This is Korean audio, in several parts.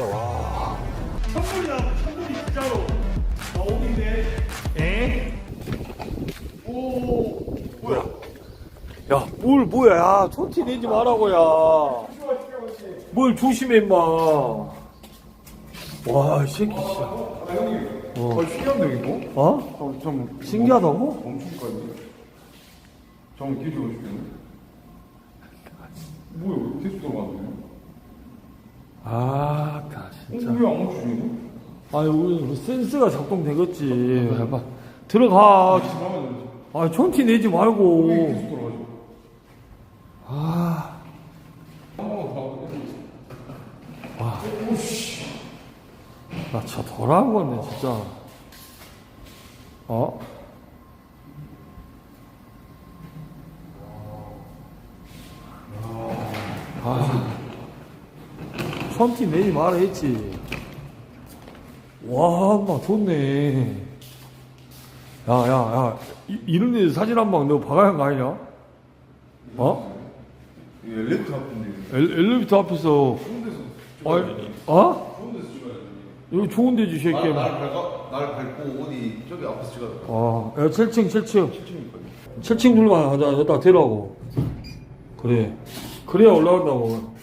진짜 와. 천물이다 천물이 진짜로 아 어디인데 에? 오 뭐야 야, 뭘 뭐야? 야, 촌티 내지 말라고 야. 뭘 조심해 임마. 와, 이 새끼 진짜. 아 형님 어. 신기한데 이거? 어? 어, 좀 신기하다고? 멈출까요? 잠깐 뒤집어 주겠네 뭐야 왜 계속 들어가네 아, 다 진짜. 왜안 멈추지 아니, 우리 센스가 작동되겠지. 해봐. 들어가. 들어가면 아, 촌티 내지 왜 말고. 계속? 아, 나 진짜 더러운 건데, 진짜. 어? 아, 촌티 내지 마라 했지. 와, 막 좋네. 야, 야, 야. 이, 이런 데 사진 한 방 너 박아야 한거 아니냐? 어? 이 엘리베이터 앞인데 엘, 엘리베이터 앞에서 아니, 어? 여기 좋은 데지 이 새끼야. 날 밟아, 날 밟고 어디 저기 앞에서 찍어야 돼. 어, 야, 7층, 7층. 7층 불만 하자. 여기다 대라고. 그래. 그래야 올라간다고.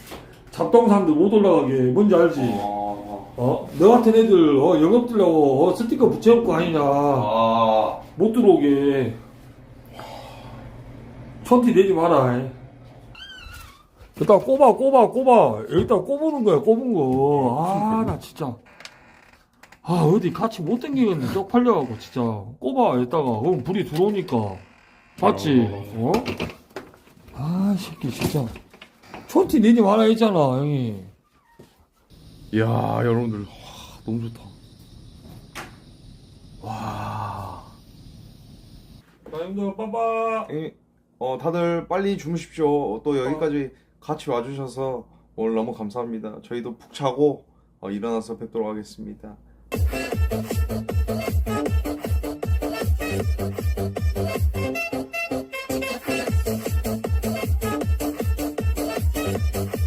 잡동사람들 못 올라가게. 뭔지 알지? 어? 너 같은 애들, 어, 영업 들려고, 어, 스티커 붙여놓고 아니냐. 아, 못 들어오게. 촌티 내지 마라. 여기다 꼽아, 꼽아, 꼽아. 여기다 꼽는 거야, 꼽은 거. 아, 나 진짜. 아, 어디 같이 못 댕기겠네. 쪽팔려갖고, 진짜. 꼽아, 여기다가. 그럼 불이 들어오니까. 맞지? 어? 아, 이 새끼, 진짜. 촌티 내지 마라 했잖아, 형이. 이야 여러분들 와, 너무 좋다 와. 자, 형들, 빠빠. 예, 어, 다들 빨리 주무십시오. 또 여기까지 같이 와주셔서 오늘 너무 감사합니다. 저희도 푹 자고 어, 일어나서 뵙도록 하겠습니다. thank you